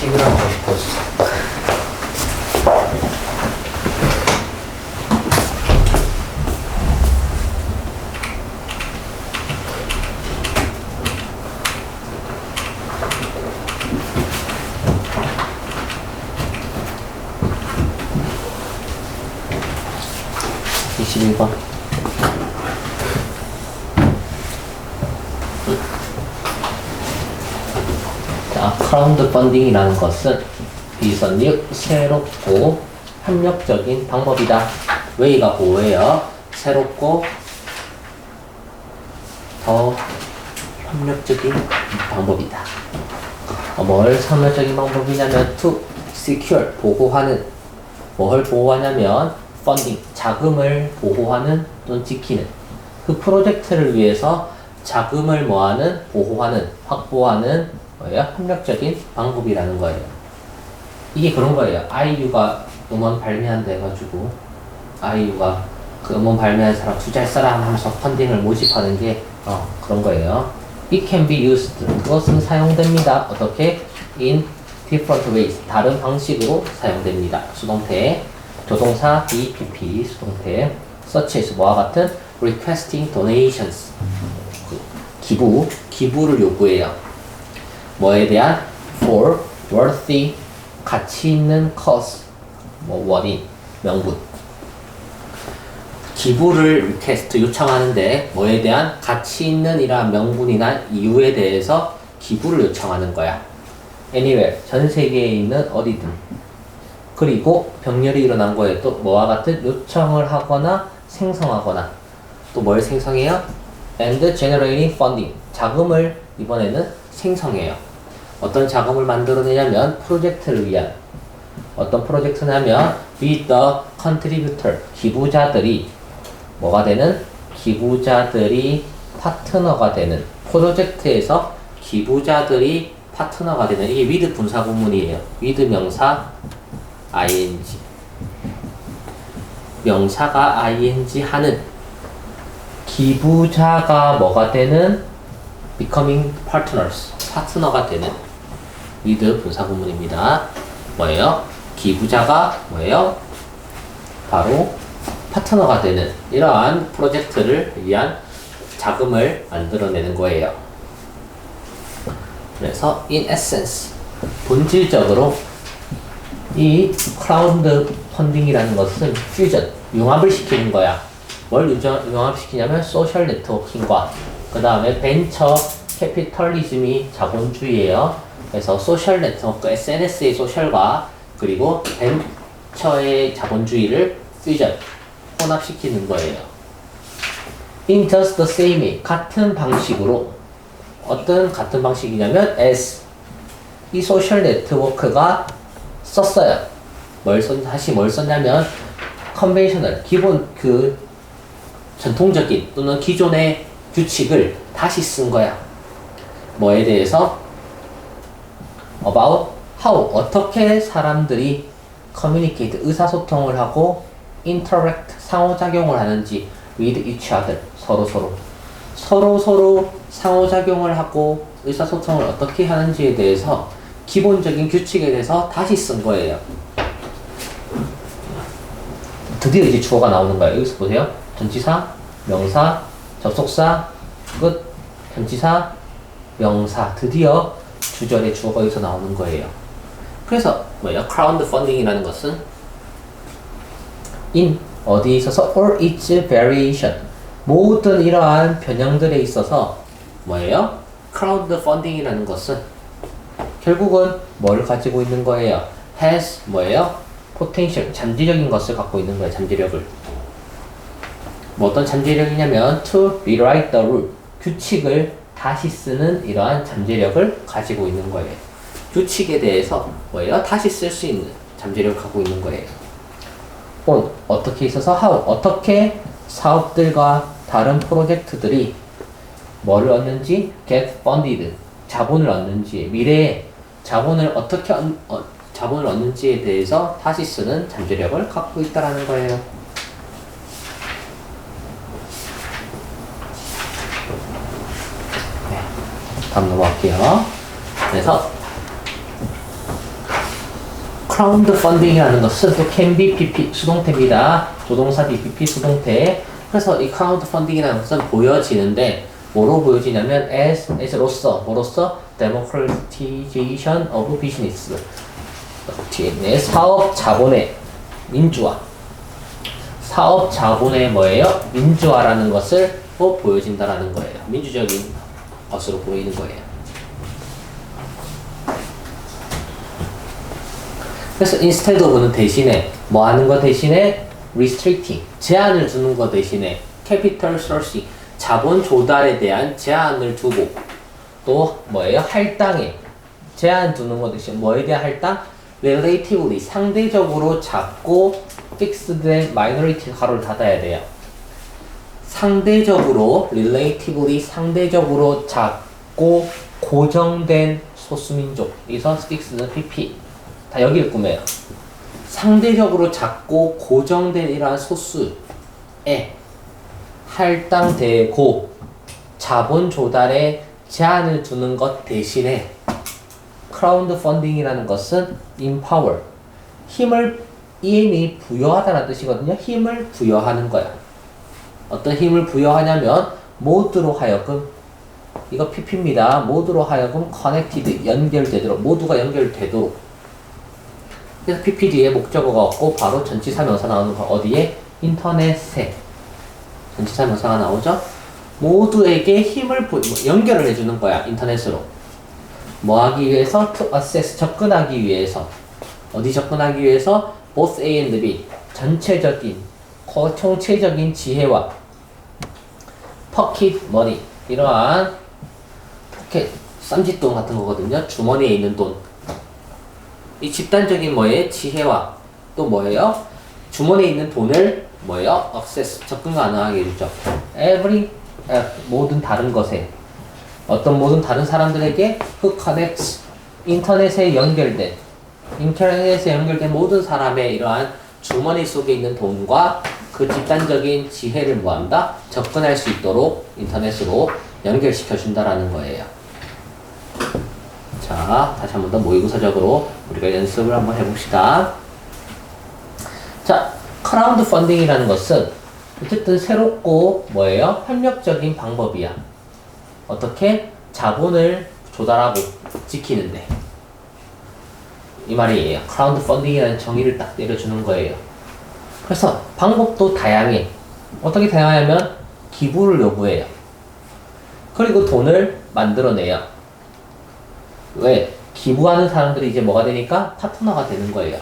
시그널 좀 보여주세요. 이십일 번 자, 크라운드 펀딩이라는 것은 비선류 새롭고 협력적인 방법이다. 웨이가 뭐예요? 새롭고 더 협력적인 방법이다. 어, 뭘 협력적인 방법이냐면 to secure 보호하는 뭘 보호하냐면 funding 자금을 보호하는 또는 지키는 그 프로젝트를 위해서 자금을 뭐하는 보호하는 확보하는 뭐예요? 협력적인 방법이라는 거예요. 이게 그런 거예요. 아이유가 음원 발매한다 해가지고 아이유가 그 음원 발매한 사람 투자할 사람 하면서 펀딩을 모집하는 게 어, 그런 거예요. It can be used. 그것은 사용됩니다. 어떻게? In different ways. 다른 방식으로 사용됩니다. 수동태, 조동사 BPP 수동태, such as 뭐와 같은 requesting donations. 그 기부, 기부를 요구해요. 뭐에 대한 for worthy 가치 있는 cause 뭐 원인 명분 기부를 request 요청하는데 뭐에 대한 가치 있는 이러한 명분이나 이유에 대해서 기부를 요청하는 거야. anywhere 전 세계에 있는 어디든 그리고 병렬이 일어난 거에 또 뭐와 같은 요청을 하거나 생성하거나 또 뭘 생성해요? and generating funding 자금을 이번에는 생성해요. 어떤 자금을 만들어내냐면 프로젝트를 위한. 어떤 프로젝트냐면 with the contributor 기부자들이 뭐가 되는? 기부자들이 파트너가 되는. 프로젝트에서 기부자들이 파트너가 되는. 이게 with 분사 구문이에요. with 명사 ing. 명사가 ing 하는. 기부자가 뭐가 되는 becoming partners 파트너가 되는 with 분사 구문입니다. 뭐예요? 기부자가 뭐예요? 바로 파트너가 되는 이러한 프로젝트를 위한 자금을 만들어내는 거예요. 그래서 in essence 본질적으로 이 크라우드 펀딩이라는 것은 퓨전 융합을 시키는 거야. 뭘 융합시키냐면 소셜 네트워킹과 그 다음에 벤처 캐피털리즘이 자본주의예요. 그래서 소셜 네트워크, SNS의 소셜과 그리고 벤처의 자본주의를 퓨전, 혼합시키는 거예요. In just the same 같은 방식으로 어떤 같은 방식이냐면 as 이 소셜 네트워크가 썼어요. 뭘 썼, 다시 뭘 썼냐면 컨벤셔널, 기본 그 전통적인 또는 기존의 규칙을 다시 쓴 거야. 뭐에 대해서? about how 어떻게 사람들이 communicate 의사소통을 하고 interact 상호작용을 하는지 with each other 서로 서로 서로 서로 상호작용을 하고 의사소통을 어떻게 하는지에 대해서 기본적인 규칙에 대해서 다시 쓴 거예요. 드디어 이제 주어가 나오는 거예요. 여기서 보세요. 전치사, 명사, 접속사, 끝, 전치사, 명사. 드디어 주절의 주어가 여기서 나오는 거예요. 그래서 뭐예요? 크라운드 펀딩이라는 것은 in 어디에 있어서 or its variation 모든 이러한 변형들에 있어서 뭐예요? 크라우드 펀딩이라는 것은 결국은 뭘 가지고 있는 거예요? has 뭐예요? potential 잠재적인 것을 갖고 있는 거예요. 잠재력을 뭐 어떤 잠재력이냐면 to rewrite the rule 규칙을 다시 쓰는 이러한 잠재력을 가지고 있는 거예요. 규칙에 대해서 뭐예요? 다시 쓸 수 있는 잠재력을 갖고 있는 거예요. on 어떻게 있어서 how 어떻게 사업들과 다른 프로젝트들이 뭐를 얻는지 get funded 자본을 얻는지 미래에 자본을 어떻게 얻, 어, 자본을 얻는지에 대해서 다시 쓰는 잠재력을 갖고 있다라는 거예요. 네, 다음 넘어갈게요. 그래서 크라우드 펀딩이라는 것은 또 can be PP 수동태입니다. 조동사 BPP 수동태. 그래서 이 크라우드 펀딩이라는 것은 보여지는데 뭐로 보여지냐면 as as로서 뭐로서 democratization of business 있네 사업 자본의 민주화 사업 자본의 뭐예요? 민주화라는 것을 또 보여진다라는 거예요. 민주적인 것으로 보이는 거예요. 그래서 instead of는 대신에 뭐 하는 거 대신에 restricting 제한을 두는 거 대신에 capital sourcing 자본 조달에 대한 제한을 두고 또 뭐예요? 할당에 제한 두는 거 대신 뭐에 대한 할당? relatively 상대적으로 작고 fixed된 minority 가로를 닫아야 돼요. 상대적으로 relatively 상대적으로 작고 고정된 소수민족 여기서 fixed PP 다 여기를 꾸며요. 상대적으로 작고 고정된 이러한 소수에 할당되고 자본 조달에 제한을 두는 것 대신에 크라우드 펀딩이라는 것은 empower 힘을 이미 부여하다는 뜻이거든요. 힘을 부여하는 거야. 어떤 힘을 부여하냐면 모두로 하여금 이거 PP입니다. 모두로 하여금 connected 연결되도록 모두가 연결되도록. 그래서 PPD에 목적어가 없고 바로 전치사 명사 나오는 거 어디에? 인터넷에. 전치사 명사가 나오죠. 모두에게 힘을 부, 뭐 연결을 해주는 거야 인터넷으로. 뭐 하기 위해서? to access 접근하기 위해서. 어디 접근하기 위해서? both A and B. 전체적인 거- 총체적인 지혜와 pocket money 이러한 포켓 쌈짓돈 같은 거거든요. 주머니에 있는 돈. 이 집단적인 뭐에 지혜와 또 뭐예요? 주머니에 있는 돈을 뭐예요? access 접근 가능하게 해주죠. Every 에, 모든 다른 것에. 어떤 모든 다른 사람들에게 connects 인터넷에 연결된 인터넷에 연결된 모든 사람의 이러한 주머니 속에 있는 돈과 그 집단적인 지혜를 뭐한다? 접근할 수 있도록 인터넷으로 연결시켜 준다라는 거예요. 자, 다시 한 번 더 모의고사적으로 우리가 연습을 한번 해봅시다. 자, 크라우드 펀딩이라는 것은 어쨌든 새롭고 뭐예요? 협력적인 방법이야. 어떻게 자본을 조달하고 지키는데 이 말이에요. 크라우드 펀딩이라는 정의를 딱 내려주는 거예요. 그래서 방법도 다양해. 어떻게 다양하냐면 기부를 요구해요. 그리고 돈을 만들어내요. 왜? 기부하는 사람들이 이제 뭐가 되니까 파트너가 되는 거예요.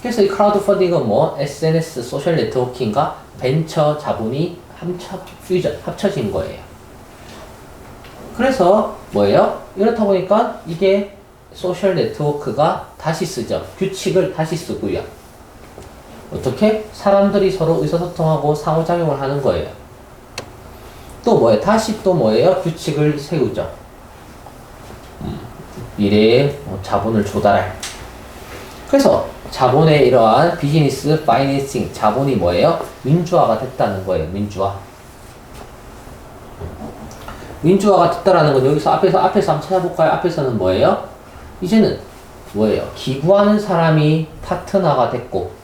그래서 이 크라우드 펀딩은 뭐 SNS, 소셜 네트워킹과 벤처 자본이 합쳐, 퓨전, 합쳐진 거예요. 그래서 뭐예요? 이렇다 보니까 이게 소셜 네트워크가 다시 쓰죠. 규칙을 다시 쓰고요. 어떻게? 사람들이 서로 의사소통하고 상호작용을 하는 거예요. 또 뭐예요? 다시 또 뭐예요? 규칙을 세우죠. 음, 미래의 뭐 자본을 조달할. 그래서 자본의 이러한 비즈니스 파이낸싱 자본이 뭐예요? 민주화가 됐다는 거예요. 민주화. 민주화가 됐다라는 건 여기서 앞에서 앞에서 한번 찾아볼까요? 앞에서는 뭐예요? 이제는 뭐예요? 기부하는 사람이 파트너가 됐고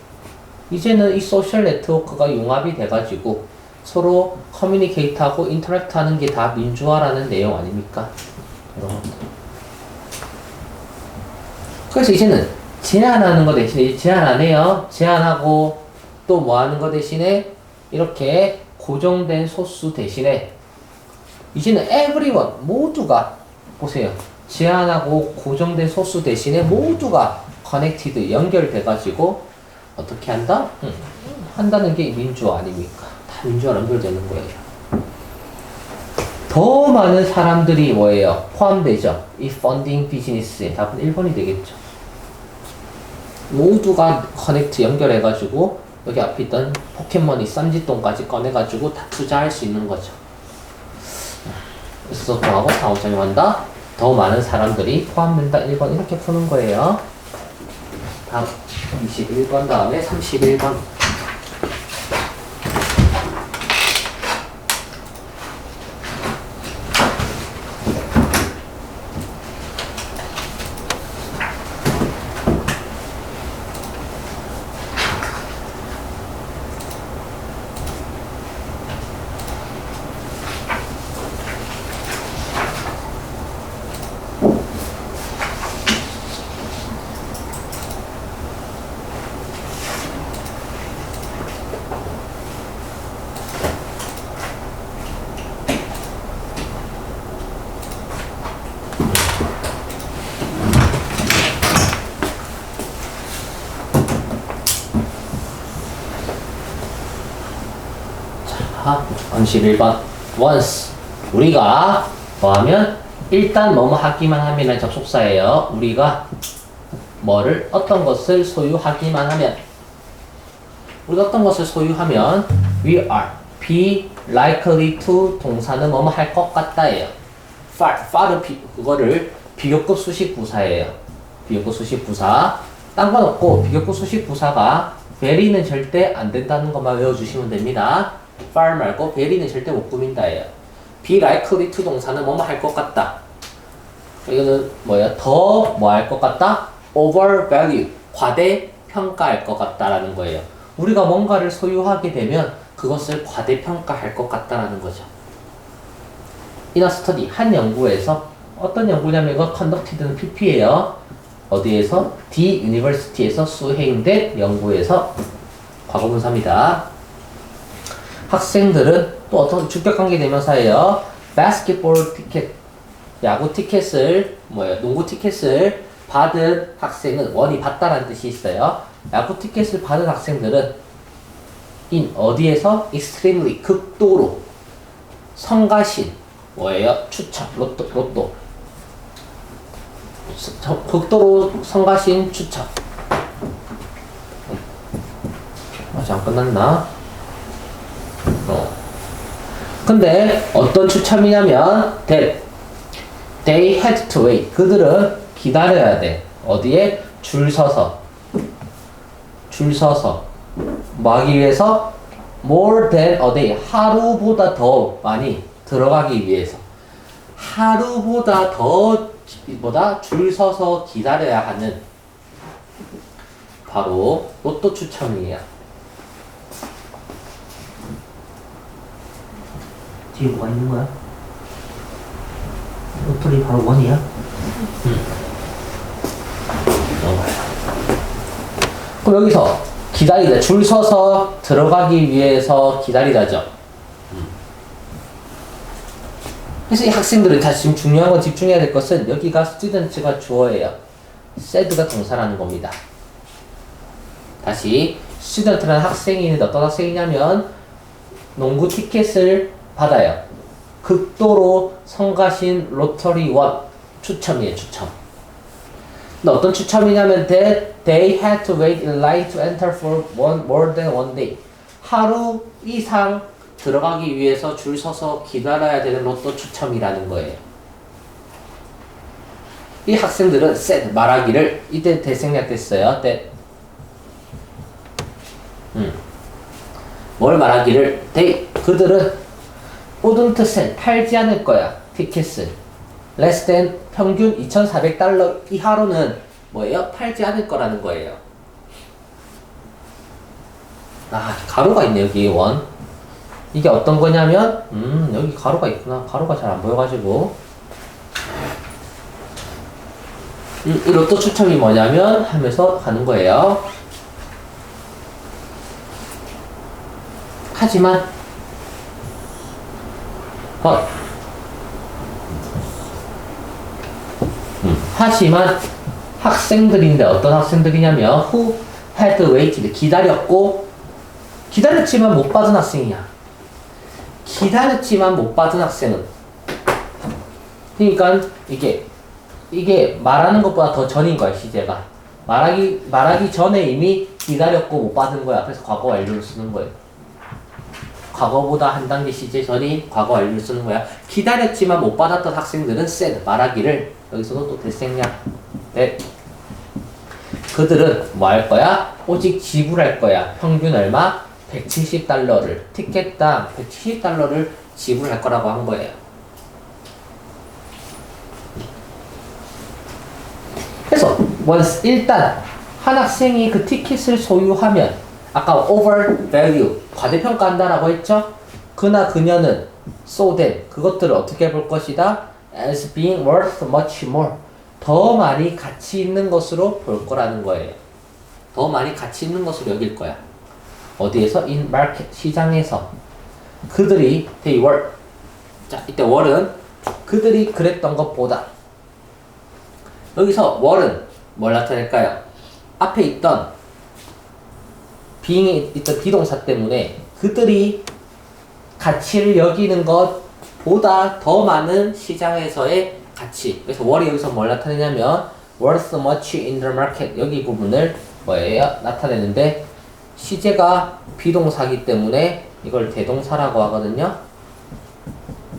이제는 이 소셜 네트워크가 융합이 돼가지고 서로 커뮤니케이트하고 인터랙트하는 게 다 민주화라는 내용 아닙니까? 그래서 이제는 제한하는 거 대신에 제한 안 해요. 제한하고 또 뭐 하는 거 대신에 이렇게 고정된 소수 대신에 이제는 everyone 모두가 보세요. 제한하고 고정된 소수 대신에 모두가 커넥티드 연결돼 가지고 어떻게 한다? 음, 한다는 게 민주화 아닙니까? 다 민주화 연결되는 거예요. 더 많은 사람들이 뭐예요? 포함되죠. 이 펀딩 비즈니스에 답은 1번이 되겠죠. 모두가 커넥트 연결해가지고 여기 앞에 있던 포켓몬이 쌈짓돈까지 꺼내가지고 다 투자할 수 있는 거죠. 소통하고 상호작용한다. 더 많은 사람들이 포함된다. 1번 이렇게 푸는 거예요. 다음 21번 다음에 31번. 31번 once 우리가 뭐 하면 일단 뭐뭐 하기만 하면 접속사예요. 우리가 뭐를 어떤 것을 소유하기만 하면 우리가 어떤 것을 소유하면 we are be likely to 동사는 뭐뭐 할 것 같다예요. far far은 비, 그거를 비교급 수식 부사예요. 비교급 수식 부사. 딴 건 없고 비교급 수식 부사가 very는 절대 안 된다는 것만 외워주시면 됩니다. Far 말고 very는 절대 못 꾸민다예요. be likely to 동사는 뭐뭐 할 것 같다. 이거는 뭐야? 더뭐 할 것 같다? overvalue 과대 평가할 것 같다라는 거예요. 우리가 뭔가를 소유하게 되면 그것을 과대 평가할 것 같다라는 거죠. 이나 스터디 한 연구에서 어떤 연구냐면 이거 conducted는 PP예요. 어디에서? D University에서 수행된 연구에서 과거분사입니다. 학생들은 또 어떤 주격 관계 대명사예요. basketball 티켓 야구 티켓을 뭐예요? 농구 티켓을 받은 학생은 원이 받다라는 뜻이 있어요. 야구 티켓을 받은 학생들은 in 어디에서 extremely 극도로 성가신 뭐예요? 추첨 로또 로또 극도로 성가신 추첨 아직 안 끝났나? 어. 근데 어떤 추첨이냐면 that they had to wait. 그들은 기다려야 돼. 어디에? 줄 서서. 줄 서서. 뭐 하기 위해서 more than a day. 하루보다 더 많이 들어가기 위해서. 하루보다 더 보다? 줄 서서 기다려야 하는 바로 로또 추첨이에요. 뒤에 뭐가 있는 거야? 로또리 바로 원이야? 응. 그럼 여기서 기다리다 줄 서서 들어가기 위해서 기다리다죠. 그래서 이 학생들은 다 지금 중요한 건 집중해야 될 것은 여기가 스튜던트가 주어예요. said가 동사라는 겁니다. 다시 스튜던트라는 학생이 어떤 학생이냐면 농구 티켓을 받아요. 극도로 성가신 로터리 원 추첨이에요. 추첨. 근데 어떤 추첨이냐면 that they had to wait in line to enter for one more than one day. 하루 이상 들어가기 위해서 줄 서서 기다려야 되는 로또 추첨이라는 거예요. 이 학생들은 said 말하기를 이때 대생략됐어요. that 음. 뭘 말하기를 they 그들은 sell 팔지 않을 거야 티켓을 than 평균 2,400달러 이하로는 뭐예요? 팔지 않을 거라는 거예요. 아 가로가 있네 여기 원. 이게 어떤 거냐면 음 여기 가로가 있구나. 가로가 잘 안 보여가지고 음, 이 로또 추첨이 뭐냐면 하면서 가는 거예요. 하지만 어, 음, 하지만 학생들인데 어떤 학생들이냐면 who had waited 기다렸고 기다렸지만 못 받은 학생이야. 기다렸지만 못 받은 학생은 그러니까 이게 이게 말하는 것보다 더 전인 거야 시제가 말하기 말하기 전에 이미 기다렸고 못 받은 거야. 그래서 과거 완료를 쓰는 거예요. 과거보다 한 단계 시제 전인 과거 완료를 쓰는 거야. 기다렸지만 못 받았던 학생들은 said 말하기를 여기서도 또 대생략. 네. 그들은 뭐 할 거야? 오직 지불할 거야. 평균 얼마? 170달러를 티켓당 170달러를 지불할 거라고 한 거예요. 그래서 once 일단 한 학생이 그 티켓을 소유하면 아까 overvalue 과대평가한다라고 했죠? 그나 그녀는 so that 그것들을 어떻게 볼 것이다? as being worth much more 더 많이 가치 있는 것으로 볼 거라는 거예요. 더 많이 가치 있는 것으로 여길 거야. 어디에서? in market 시장에서 그들이 they were 자 이때 were는 그들이 그랬던 것보다 여기서 were는 뭘 나타낼까요? 앞에 있던 being에 있던 비동사 때문에 그들이 가치를 여기는 것보다 더 많은 시장에서의 가치. 그래서 월이 여기서 뭘 나타내냐면 worth much in the market 여기 부분을 뭐예요? 나타내는데 시제가 비동사기 때문에 이걸 대동사라고 하거든요.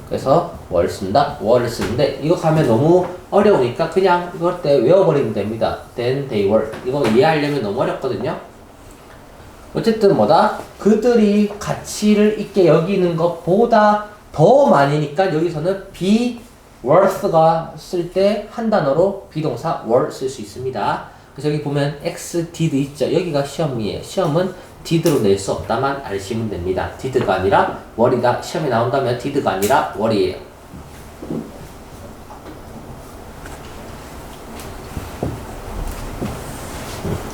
그래서 월 쓴다, 월을 쓰는데 이거 가면 너무 어려우니까 그냥 이걸 때 외워버리면 됩니다. Then they were 이거 이해하려면 너무 어렵거든요. 어쨌든 뭐다? 그들이 가치를 있게 여기는 것보다 더 많으니까 여기서는 be worth가 쓸 때 한 단어로 비동사 were 쓸 수 있습니다. 그래서 여기 보면 x did 있죠. 여기가 시험이에요. 시험은 did로 낼 수 없다만 아시면 됩니다. did가 아니라 were이다. 시험에 나온다면 did가 아니라 were이에요.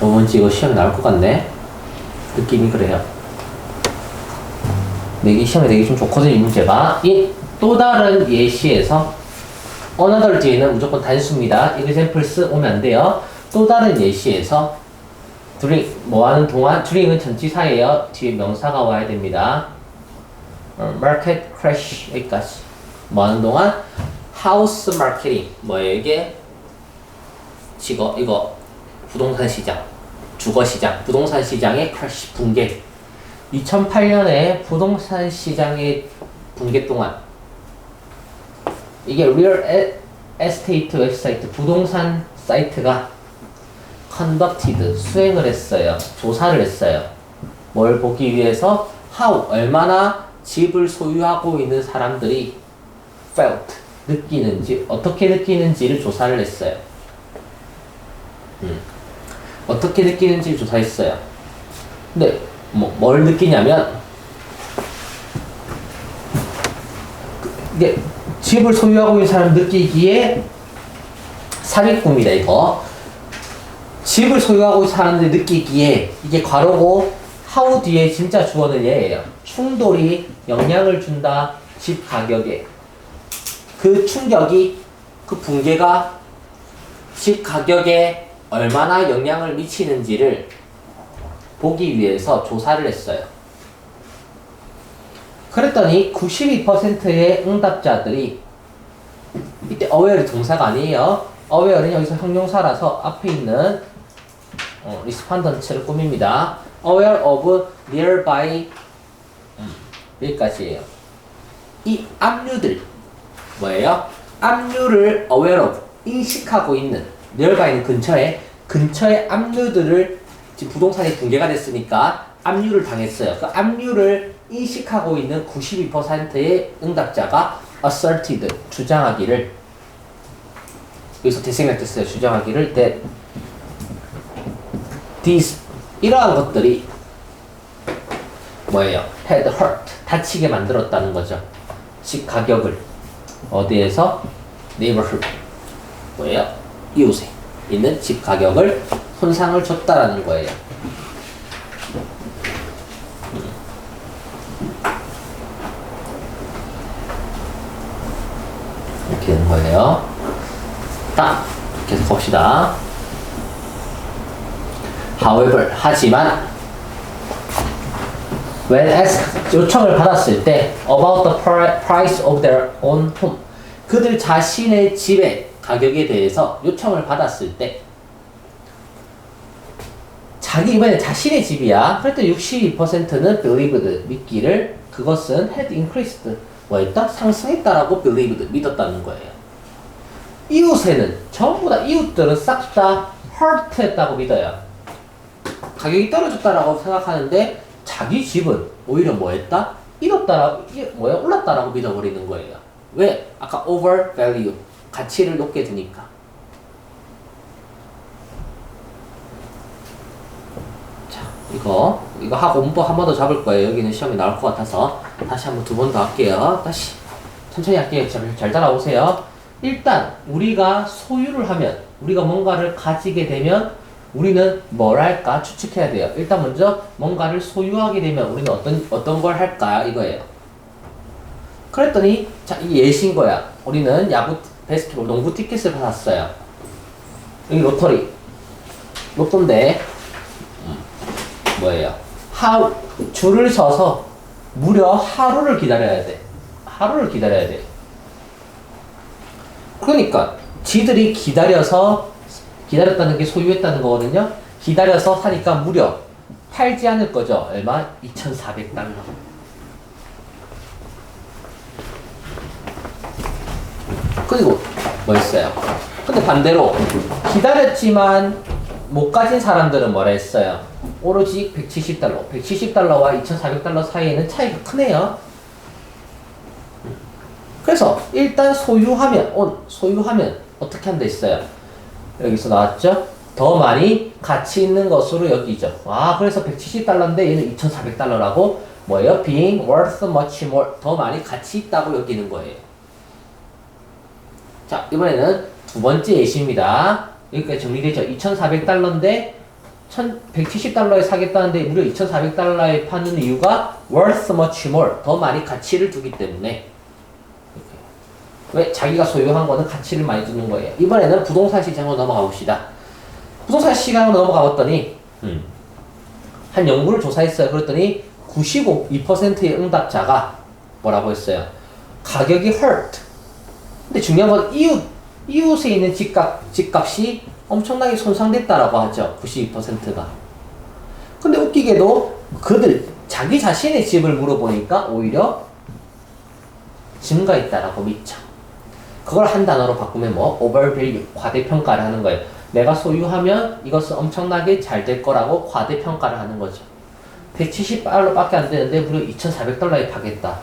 어, 왠지 이거 시험에 나올 것 같네. 느낌이 그래요. 내기 시험에 내기 좀 좋거든요, 이 문제가. 이 또 다른 예시에서 another 뒤에는 무조건 단수입니다. examples 오면 안 돼요. 또 다른 예시에서 during 뭐 하는 동안 during은 전치사예요. 뒤에 명사가 와야 됩니다. 어, market crash 여기까지. 뭐 하는 동안 house marketing 이게 지거 이거 부동산 시장 주거 시장 부동산 시장의 crash 붕괴 2008년에 부동산 시장의 붕괴 동안 이게 e- estate 웹사이트 부동산 사이트가 conducted 수행을 했어요. 조사를 했어요. 뭘 보기 위해서 how 얼마나 집을 소유하고 있는 사람들이 felt 느끼는지 어떻게 느끼는지를 조사를 했어요. 음. 어떻게 느끼는지 조사했어요. 근데 뭐 뭘 느끼냐면 이게 집을 소유하고 있는 사람 느끼기에 삽입구입니다 이거. 집을 소유하고 있는 사람들이 느끼기에 이게 괄호고 하우 뒤에 진짜 주어는 얘예요. 충돌이 영향을 준다 집 가격에. 그 충격이 그 붕괴가 집 가격에 얼마나 영향을 미치는지를 보기 위해서 조사를 했어요. 그랬더니 92%의 응답자들이 이때 aware이 동사가 아니에요. aware는 여기서 형용사라서 앞에 있는 어, respondent를 꾸밉니다. aware of nearby 음, 여기까지예요. 이 압류들 뭐예요? 압류를 aware of 인식하고 있는 nearby는 근처에 근처의 압류들을 지금 부동산이 붕괴가 됐으니까 압류를 당했어요. 그 압류를 인식하고 있는 92%의 응답자가 asserted 주장하기를 여기서 대생략됐어요. 주장하기를 that these 이러한 것들이 뭐예요? had hurt 다치게 만들었다는 거죠. 집 가격을 어디에서 neighborhood 뭐예요? 이웃에 있는 집 가격을 손상을 줬다라는 거예요. 이렇게 되는 거예요. 딱 계속 봅시다. However, 하지만 when asked 요청을 받았을 때 about the pri- price of their own home 그들 자신의 집의 가격에 대해서 요청을 받았을 때 자기 이번에 자신의 집이야. 그랬더니 62%는 believed 믿기를 그것은 had increased 뭐했다 상승했다라고 believed 믿었다는 거예요. 이웃에는 전부 다 이웃들은 싹 다 hurt했다고 믿어요. 가격이 떨어졌다라고 생각하는데 자기 집은 오히려 뭐했다 잃었다라고 이- 뭐야 올랐다라고 믿어버리는 거예요. 왜? 아까 over value 가치를 높게 두니까. 자, 이거 이거 하고 문법 한 번 더 잡을 거예요. 여기는 시험에 나올 것 같아서 다시 한번 두 번 더 할게요. 다시 천천히 할게요. 잘, 잘 따라오세요. 일단 우리가 소유를 하면 우리가 뭔가를 가지게 되면 우리는 뭘 할까 추측해야 돼요. 일단 먼저 뭔가를 소유하게 되면 우리는 어떤 어떤 걸 할까 이거예요. 그랬더니 자 이게 예시인 거야. 우리는 야구, 베스켓볼, 농구 티켓을 받았어요. 여기 로터리. 로또인데 음, 뭐예요? 하 줄을 서서 무려 하루를 기다려야 돼. 하루를 기다려야 돼. 그러니까 지들이 기다려서 기다렸다는 게 소유했다는 거거든요. 기다려서 사니까 무려 팔지 않을 거죠. 얼마? 2,400달러. 그리고 뭐 있어요? 근데 반대로 기다렸지만 못 가진 사람들은 뭐라 했어요? 오로지 170달러. 170달러와 2,400달러 사이에는 차이가 크네요. 그래서 일단 소유하면 온 소유하면 어떻게 한다 했어요? 여기서 나왔죠? 더 많이 가치 있는 것으로 여기죠. 아 그래서 170달러인데 얘는 2,400달러라고 뭐예요? being worth much more 더 많이 가치 있다고 여기는 거예요. 자 이번에는 두 번째 예시입니다. 여기까지 정리되죠? 2,400달러인데 1,170달러에 사겠다는데 무려 2,400달러에 파는 이유가 worth much more 더 많이 가치를 두기 때문에 왜 자기가 소유한 거는 가치를 많이 두는 거예요. 이번에는 부동산 시장으로 넘어가 봅시다. 부동산 시장으로 넘어가 봤더니 음, 한 연구를 조사했어요. 그랬더니 95%의 응답자가 뭐라고 했어요? 가격이 hurt. 근데 중요한 건 이웃 이웃에 있는 집값 집값이 엄청나게 손상됐다라고 하죠. 92%가. 근데 웃기게도 그들 자기 자신의 집을 물어보니까 오히려 증가했다라고 믿죠. 그걸 한 단어로 바꾸면 뭐 overvalue 과대평가를 하는 거예요. 내가 소유하면 이것은 엄청나게 잘 될 거라고 과대평가를 하는 거죠. 170달러밖에 안 되는데 무려 2,400달러에 파겠다.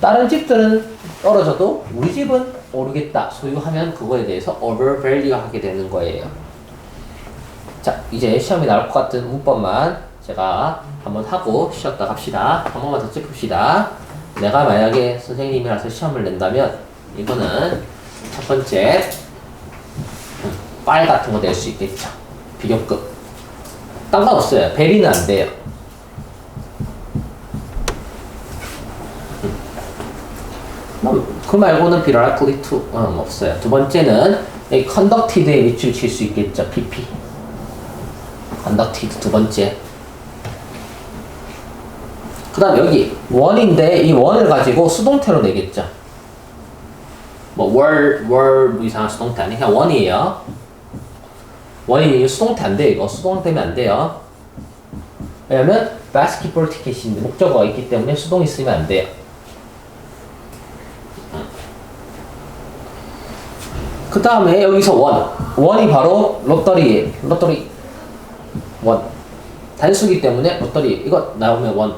다른 집들은 떨어져도 우리 집은 오르겠다. 소유하면 그거에 대해서 overvalue 하게 되는 거예요. 자, 이제 시험에 나올 것 같은 문법만 제가 한번 하고 쉬었다 갑시다. 한 번만 더 짚읍시다. 내가 만약에 선생님이라서 시험을 낸다면 이거는 첫 번째 음, 빨 같은 거 낼 수 있겠죠. 비교급. 딴 건 없어요. 베리는 안 돼요. 음. 그 말고는 likely to 음, 없어요. 두 번째는 이 conducted에 밑줄 칠 수 있겠죠. PP. conducted 두 번째. 그 다음 여기 원인데 이 원을 가지고 수동태로 내겠죠. 뭐 월, 월, 뭐 이상한 수동태 아니 그냥 원이에요. 원이 수동태 안 돼요. 이거 수동되면 안 돼요. 왜냐면 basketball 티켓인데 목적어가 있기 때문에 수동이 쓰면 안 돼요. 그 다음에 여기서 원. 원이 바로 로또리, 로또리. 원. 단수기 때문에 로또리. 이거 나오면 원.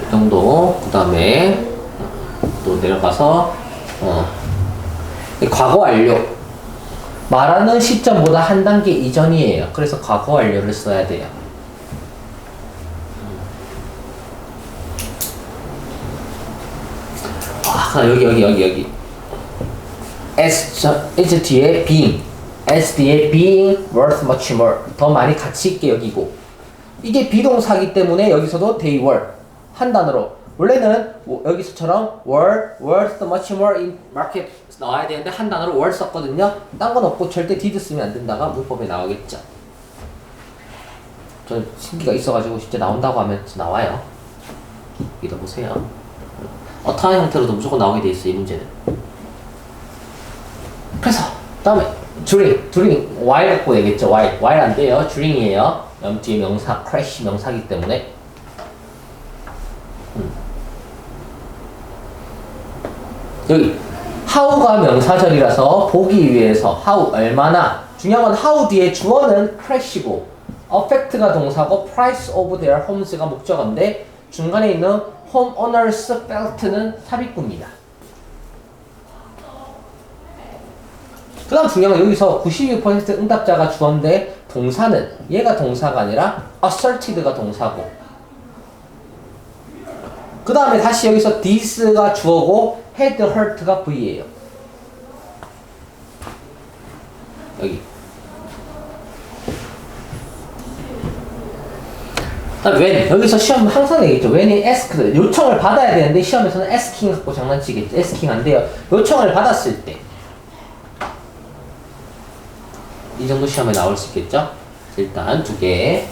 이 정도. 그 다음에 또 내려가서, 어. 이 과거 완료. 말하는 시점보다 한 단계 이전이에요. 그래서 과거 완료를 써야 돼요. 아, 여기, 여기, 여기, 여기. S, 저, S 뒤에 being. S 뒤에 being worth much more. 더 많이 가치 있게 여기고. 이게 비동사기 때문에 여기서도 they were. 한 단어로. 원래는 뭐 여기서처럼 were worth much more in market 나와야 되는데 한 단어로 were 썼거든요. 딴 건 없고 절대 did 쓰면 안 된다가 문법에 나오겠죠. 저 신기가 있어가지고 진짜 나온다고 하면 나와요. 믿어보세요. 어떠한 형태로도 무조건 나오게 돼 있어 이 문제는. 그래서 다음에 during, during while 갖고 되겠죠. while, while 안 돼요. during이에요. 음, 뒤에 명사, crash 명사기 때문에. 음. 여기 how가 명사절이라서 보기 위해서 how 얼마나 중요한 건 how 뒤에 주어는 crash고 affect가 동사고 price of their homes가 목적어인데 중간에 있는 homeowners felt는 삽입구입니다. 그 다음 중요한 건 여기서 92% 응답자가 주어인데 동사는 얘가 동사가 아니라 asserted가 동사고 그 다음에 다시 여기서 this가 주어고 had hurt가 V예요. 여기 when 여기서 시험 항상 얘기했죠. when이 asked 요청을 받아야 되는데 시험에서는 asking 갖고 장난치겠죠. asking 안 돼요. 요청을 받았을 때 이 정도 시험에 나올 수 있겠죠. 일단 두 개.